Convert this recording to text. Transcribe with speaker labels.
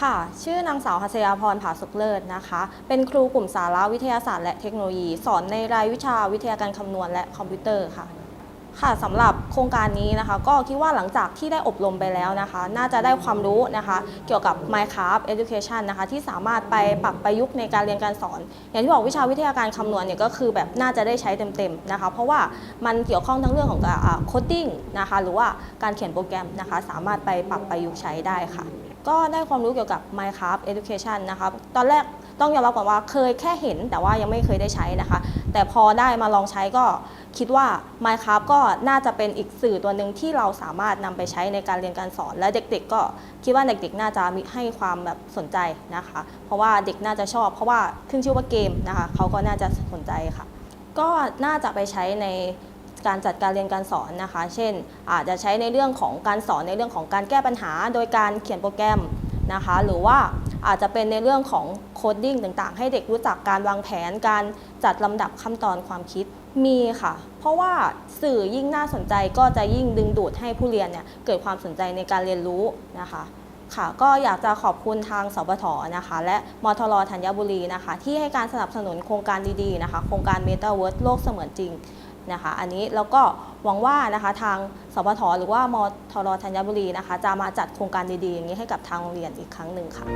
Speaker 1: ค่ะ ชื่อนางสาวหัสยาพรผาสุกเลิศนะคะ เป็นครูกลุ่มสาระวิทยาศาสตร์และเทคโนโลยี สอนในรายวิชาวิทยาการคำนวณและคอมพิวเตอร์ค่ะ ค่ะสำหรับโครงการนี้นะคะ ก็คิดว่าหลังจากที่ได้อบรมไปแล้วนะคะ น่าจะได้ความรู้นะคะ เกี่ยวกับ Minecraft Education นะคะ ที่สามารถไปปรับประยุกต์ในการเรียนการสอน อย่างที่บอกวิชาวิทยาการคำนวณเนี่ยก็คือแบบน่าจะได้ใช้เต็มๆนะคะ เพราะว่ามันเกี่ยวข้องทั้งเรื่องของโคดดิ้งนะคะ หรือว่าการเขียนโปรแกรมนะคะ สามารถไปปรับประยุกต์ใช้ได้ค่ะ ก็ได้ความรู้เกี่ยวกับ Minecraft Education นะคะ ตอนแรกต้องยอมรับก่อนว่าเคยแค่เห็นแต่ว่ายังไม่เคยได้ใช้นะคะ แต่พอได้มาลองใช้ก็คิดว่า Minecraft ก็น่าจะเป็นอีกสื่อตัวหนึ่งที่เราสามารถนำไปใช้ในการเรียนการสอน และเด็กๆ ก็คิดว่าเด็กๆ น่าจะมีให้ความแบบสนใจนะคะ เพราะว่าเด็กน่าจะชอบ เพราะว่าขึ้นชื่อว่าเกมนะคะเขาก็น่าจะสนใจค่ะ ก็น่าจะไปใช้ใน การจัดการเรียนการสอนนะคะ เช่น อาจจะใช้ในเรื่องของการสอนในเรื่องของการแก้ปัญหา โดยการเขียนโปรแกรมนะคะ หรือว่าอาจจะเป็นในเรื่องของโคดดิ้งต่างๆ ให้เด็กรู้จักการวางแผนการจัดลำดับขั้นตอนความคิดมีค่ะ เพราะว่าสื่อยิ่งน่าสนใจก็จะยิ่งดึงดูดให้ผู้เรียนเนี่ยเกิดความสนใจในการเรียนรู้นะคะค่ะก็อยากจะขอบคุณทางสปทนะคะ และมทรธัญบุรีนะคะ ที่ให้การสนับสนุนโครงการดีๆนะคะ โครงการ m e t a v e r s e โลกเสมือนจริง นะคะ อันนี้แล้วก็หวังว่านะคะทางสปทหรือว่ามทรธัญบุรีนะคะ จะมาจัดโครงการดีๆอย่างนี้ให้กับทางโรงเรียนอีกครั้งหนึ่งค่ะ